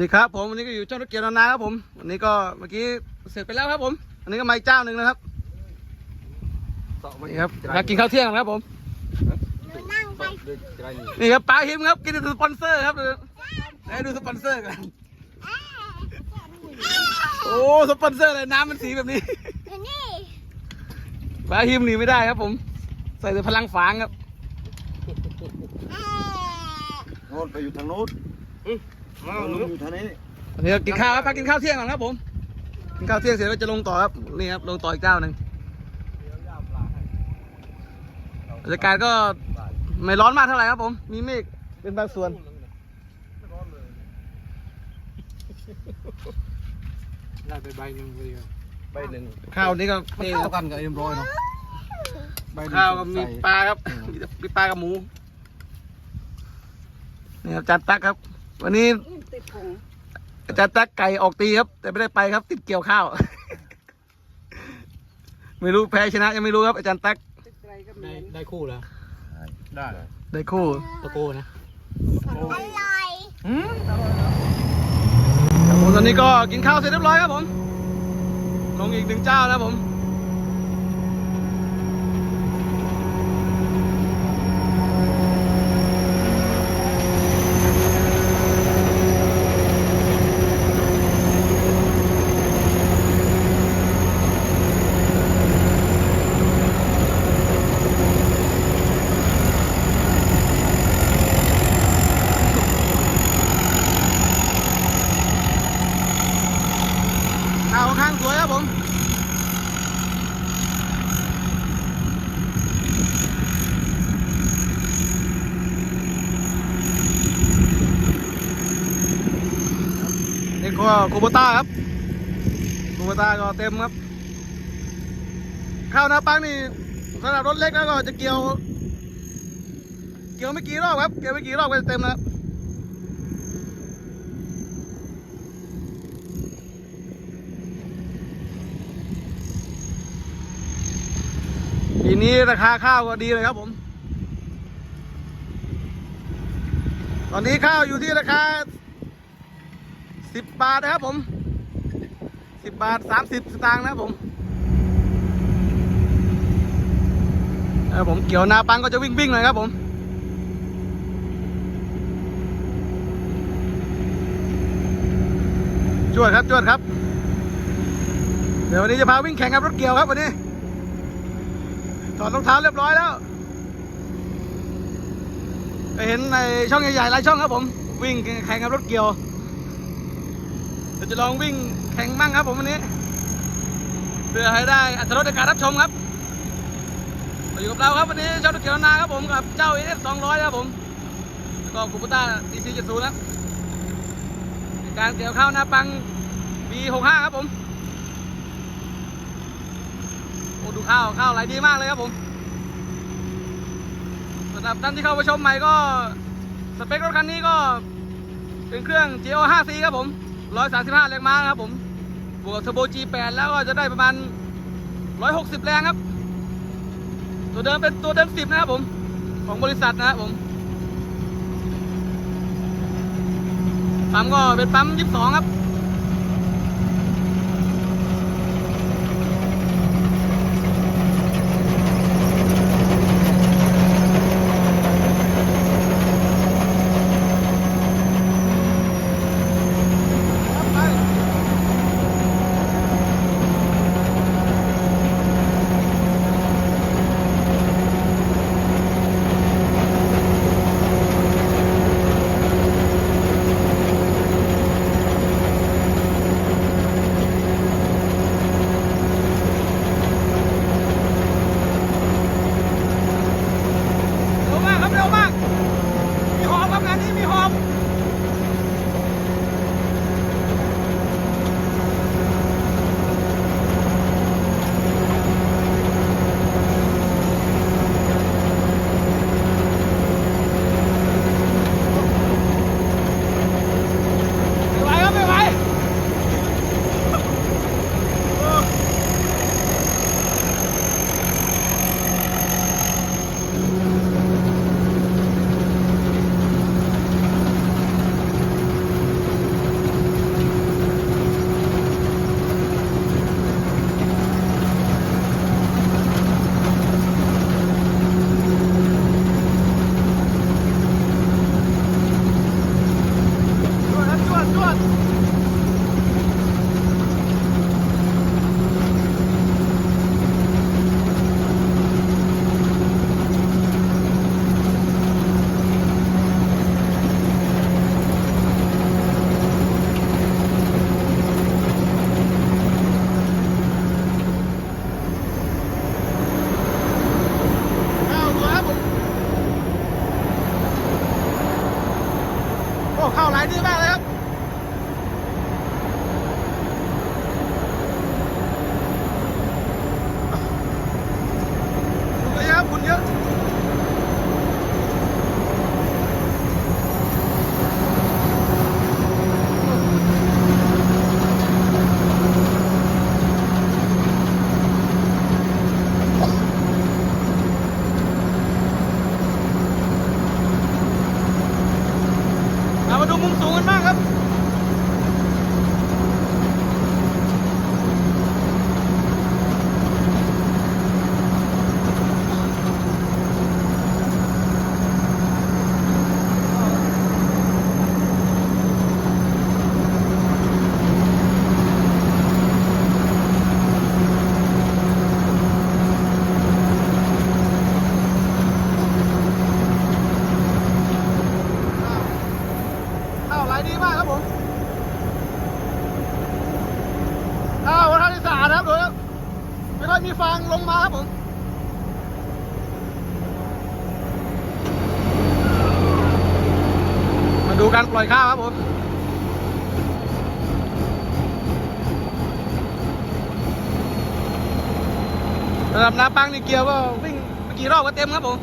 ดีครับผมวันนี้ก็อยู่ช่องรถเกียร์นานาครับผมวันนี้ก็เมื่อกี้เสร็จไปแล้วครับผม อันนี้ก็มาอีกเจ้าหนึ่งนะครับนี่ครับมากินข้าวเที่ยงกันครับผมนี่ครับปลาหิมครับกินดูสปอนเซอร์ครับดูไหนดูสปอนเซอร์กันโอ้สปอนเซอร์อะไรน้ำมันสีแบบนี้ปลาหิมหนีไม่ได้ครับผม ใส่แต่พลังฝางครับเอ่อโน่นไปอยู่ทางโน้น ลุงอยู่ทางนี้วันนี้ก็กินข้าวครับพักกินข้าวเที่ยงก่อนครับผมกินข้าวเที่ยงเสร็จแล้วจะลงต่อครับนี่ครับลงต่ออีกเจ้าหนึ่งบรรยากาศก็ไม่ร้อนมากเท่าไหร่ครับผม มีเมฆเป็นบางส่วนได้ไปใบหนึ่งพอดีครับใบหนึ่งข้าวนี้ก็นี่เข้ากันกับเอ็มร้อยเนาะใบหนึ่งข้าวก็มีใส่ปลาครับมีปลากับหมูนี่ครับอาจารย์ตักครับ วันนี้ อาจารย์ตักไก่ออกตีครับ แต่ไม่ได้ไปครับ ติดเกี่ยวข้าว ไม่รู้แพ้ชนะยังไม่รู้ครับ อาจารย์ตักได้ได้คู่แล้วได้ได้คู่ตะโก้นะอร่อยครับผมตอนนี้ก็กินข้าวเสร็จเรียบร้อยครับผมลงอีกหนึ่งเจ้าแล้วผม ข้าวค่อนข้างสวยครับผม ก็คูโบต้าครับคูโบต้าก็เต็มครับ ข้าวหน้าปังนี่สำหรับรถเล็กแล้วก็จะเกี่ยว เกี่ยวไม่กี่รอบครับ เกี่ยวไม่กี่รอบก็จะเต็มแล้วปีนี้ราคาข้าวก็ดีเลยครับผม ตอนนี้ข้าวอยู่ที่ราคา สิบบาทนะครับผมสิบบาทสามสิบสตางค์นะครับผมเออผมเกี่ยวนาปังก็จะวิ่งวิ่งหน่อยครับผมจวดครับจวดครับ เดี๋ยววันนี้จะพาวิ่งแข่งกับรถเกี่ยวครับวันนี้ถอดรองเท้าเรียบร้อยแล้วไปเห็นในช่องใหญ่ๆหลายช่องครับผม วิ่งแข่งกับรถเกี่ยว ดี๋ยวจะลองวิ่งแข่งมั่งครับผมวันนี้ เพื่อให้ได้อัตรรในการรับชมครับมาอยู่กับเราครับวันนี้ช่องรถเกียวนาครับผมกับเจ้า AF 200ครับผมแล้วก็คูปต้า DC 70ครับการเกี่ยวข้าวนาปังปี65ครับผมโอ้ดูข้าวข้าวไหลดีมากเลยครับผมสำหรับท่านที่เข้ามาชมใหม่ก็สเปครถคันนี้ก็เป็นเครื่อง GO 5C ครับผม 135 แรงม้านะครับผมบวกกับเทอร์โบ G8 แล้วก็จะได้ประมาณ 160 แรงครับ ตัวเดิมเป็นตัวเดิม 10 นะครับผม ของบริษัทนะครับผม ปั๊มก็เป็นปั๊ม 22 ครับ 来，另外 มากครับ การปล่อยข้าวครับผมระดับน้ำปังนี่เกียวก็วิ่งไปกี่รอบก็เต็มครับผม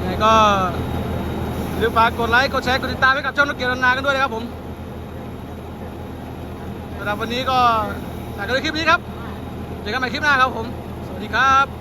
ยังไงก็อย่าลืมฝากกดไลค์กดแชร์กดติดตามให้กับช่องนกเกียรนากันด้วยนะครับผมสำหรับวันนี้ก็ฝากกันด้วยคลิปนี้ครับ เจอกันใหม่คลิปหน้าครับผม สวัสดีครับ